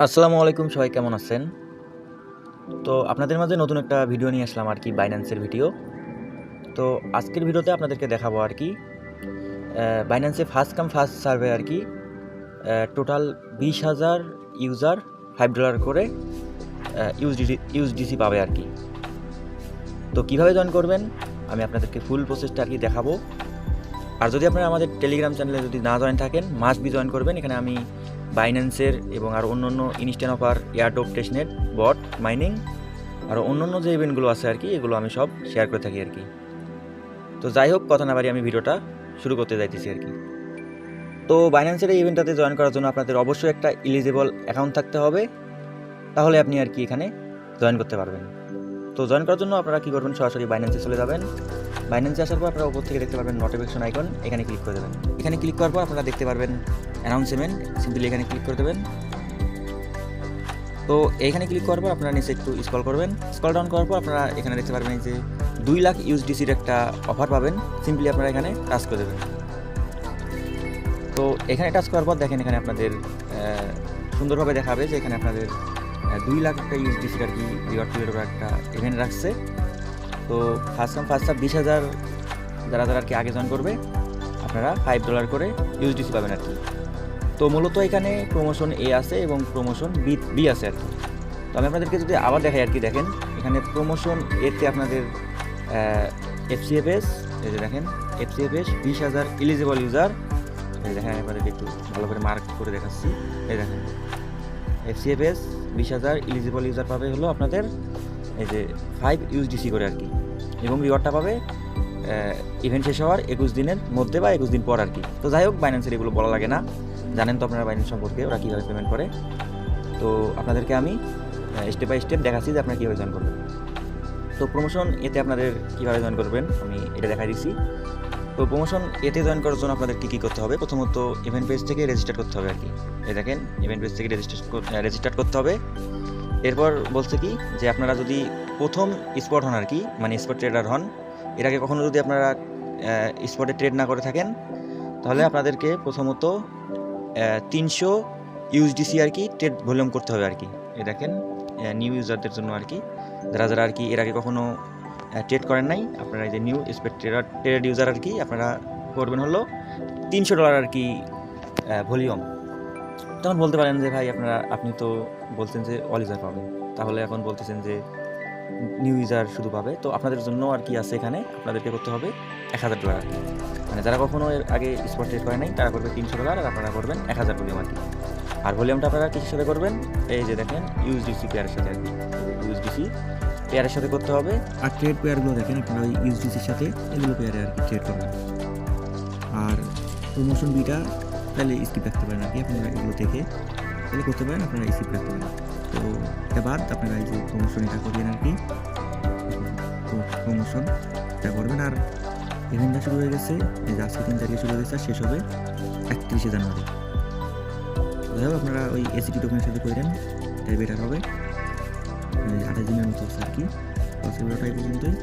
আসসালামু আলাইকুম, সবাই কেমন আছেন? তো আপনাদের মাঝে নতুন একটা ভিডিও নিয়ে আসলাম আর কি বাইন্যান্সের ভিডিও। তো আজকের ভিডিওতে আপনাদেরকে দেখাবো আর কি বাইন্যান্সে ফার্স্ট কাম ফার্স্ট সার্ভে আর কি টোটাল বিশ হাজার ইউজার ফাইভ ডলার করে ইউজডিসি ইউজডিসি পাবে আর কি। তো কীভাবে জয়েন করবেন, আমি আপনাদেরকে ফুল প্রসেসটা আর কি দেখাবো। আর যদি আপনারা আমাদের টেলিগ্রাম চ্যানেলে যদি না জয়েন থাকেন মাস্ট বি জয়েন করবেন। এখানে আমি বাইন্যান্সের এবং আর অন্য অন্য instant offer airdrop testnet bot mining আর অন্য অন্য যে ইভেন্টগুলো আছে আর কি এগুলো আমি সব শেয়ার করে থাকি আর কি তো যাই হোক, কথা না বাড়ি আমি ভিডিওটা শুরু করতে যাইতেছি আর কি তো বাইন্যান্সের এই ইভেন্টটাতে জয়েন করার জন্য আপনাদের অবশ্যই একটা ইলিজিবল অ্যাকাউন্ট থাকতে হবে। তাহলে আপনি আর কি এখানে জয়েন করতে পারবেন। তো জয়েন করার জন্য আপনারা কী করবেন? সরাসরি বাইন্যান্সে চলে যাবেন। বাইন্যান্সে আসার পর আপনারা উপর থেকে দেখতে পারবেন নোটিফিকেশন আইকন এখানে ক্লিক করে দেবেন। এখানে ক্লিক করার পর আপনারা দেখতে পারবেন অ্যানাউন্সমেন্ট সিম্পলি এখানে ক্লিক করে দেবেন। তো এখানে ক্লিক করার পর আপনারা নিচে একটু স্ক্রল করবেন। স্ক্রল ডাউন করার পর আপনারা এখানে দেখতে পারবেন যে দুই লাখ ইউএসডিসির একটা অফার পাবেন। সিম্পলি আপনারা এখানে টাচ করে দেবেন। তো এখানে টাচ করার পর দেখেন এখানে আপনাদের সুন্দরভাবে দেখাবে যে এখানে আপনাদের দুই লাখ একটা ইউএসডিসির আর কি রিওয়ার্ড একটা ইভেন্ট রাখছে। তো ফার্স্ট কাম ফার্স্ট বিশ হাজার যারা যারা আর কি আগে জয়েন করবে, আপনারা ফাইভ ডলার করে ইউএসডিসি পাবেন আর কি তো মূলত এখানে প্রমোশন এ আছে এবং প্রমোশন বি বি আছে আর কি তো আমি আপনাদেরকে যদি আবার দেখাই আর কি দেখেন, এখানে প্রমোশন এতে আপনাদের এফসিএফএস এই যে দেখেন এফসিএফএস বিশ হাজার এলিজিবল ইউজার এই দেখেন আমি আপনাদেরকে একটু ভালো করে মার্ক করে দেখাচ্ছি। এই দেখেন এফসিএফএস বিশ হাজার এলিজিবল ইউজার পাবে হলো আপনাদের এই যে ফাইভ ইউএসডিসি করে আর কি। এবং রিওয়ার্ডটা পাবে ইভেন্ট শেষ হওয়ার একুশ দিনের মধ্যে বা একুশ দিন পর আর কি। তো যাই হোক বাইন্যান্সের এগুলো বলা লাগে না। জানেন তো আপনারা বাইন্যান্স সম্পর্কে, ওরা কীভাবে পেমেন্ট করে। তো আপনাদেরকে আমি স্টেপ বাই স্টেপ দেখাচ্ছি যে আপনারা কীভাবে জয়েন করবেন। তো প্রমোশন এতে আপনাদের কীভাবে জয়েন করবেন, আমি এটা দেখা দিচ্ছি। তো প্রমোশন এতে জয়েন করার জন্য আপনাদের কী কী করতে হবে? প্রথমত ইভেন্ট পেজ থেকে রেজিস্টার করতে হবে আর কি। এই দেখেন ইভেন্ট পেজ থেকে রেজিস্টার রেজিস্টার করতে হবে। এরপর বলছে কি, যে আপনারা যদি প্রথম স্পট হন আর কি মানে স্পট ট্রেডার হন, এর আগে কখনো যদি আপনারা স্পটে ট্রেড না করে থাকেন, তাহলে আপনাদেরকে প্রথমত তিনশো ইউএসডিসি আর কি ট্রেড ভলিউম করতে হবে আর কি। এই দেখেন নিউ ইউজারদের জন্য আর কি, যারা যারা আর কি এর আগে কখনো ট্রেড করেন নাই, আপনারা এই যে new spot trader trade user আর কি, আপনারা করবেন হলো তিনশো ডলার আর কি ভলিউম তখন বলতে পারেন যে, ভাই, আপনারা, আপনি তো বলছেন যে অল ইউজার পাবেন। তাহলে এখন বলতেছেন যে নিউ ইউজার শুধু পাবে। তো আপনাদের জন্য আর কি আছে এখানে? আপনাদেরকে করতে হবে এক হাজার ডলার মানে যারা কখনো এর আগে স্পট ট্রেড করে নাই, তারা করবে তিনশো ডলার আর আপনারা করবেন এক হাজার ভলিউম আর কি। আর ভলিউমটা আপনারা কিসের সাথে করবেন? এই যে দেখেন ইউএসডিসি পেয়ারের সাথে আর কি। ইউএসডিসি পেয়ারের সাথে করতে হবে। আর ট্রেড পেয়ারগুলো দেখেন, আপনারা ওই ইউএসডিসির সাথে এগুলো পেয়ারে আর কি ট্রেড করবেন। আর প্রমোশন বিটা তাহলে স্কিপ রাখতে পারেন কি আপনারা এগুলো দেখে তাহলে করতে পারেন, আপনারা স্কিপ রাখতে পারেন তো এটা বাদ, আপনারা এই যে প্রমোশন এটা করবেন আর কি? প্রমোশন এটা করবেন, আর ইভেন্টটা শুরু হয়ে গেছে, এই যে আজকে তিন তারিখে শুরু হয়ে গেছে শেষ হবে একত্রিশে জানুয়ারি। যাই হোক, আপনারা ওই এসিটি টোকেনের সাথে করেন এটাই বেটার হবে। আঠাশ দিনের মতো আর কি, তো সেগুলোটাই পর্যন্তই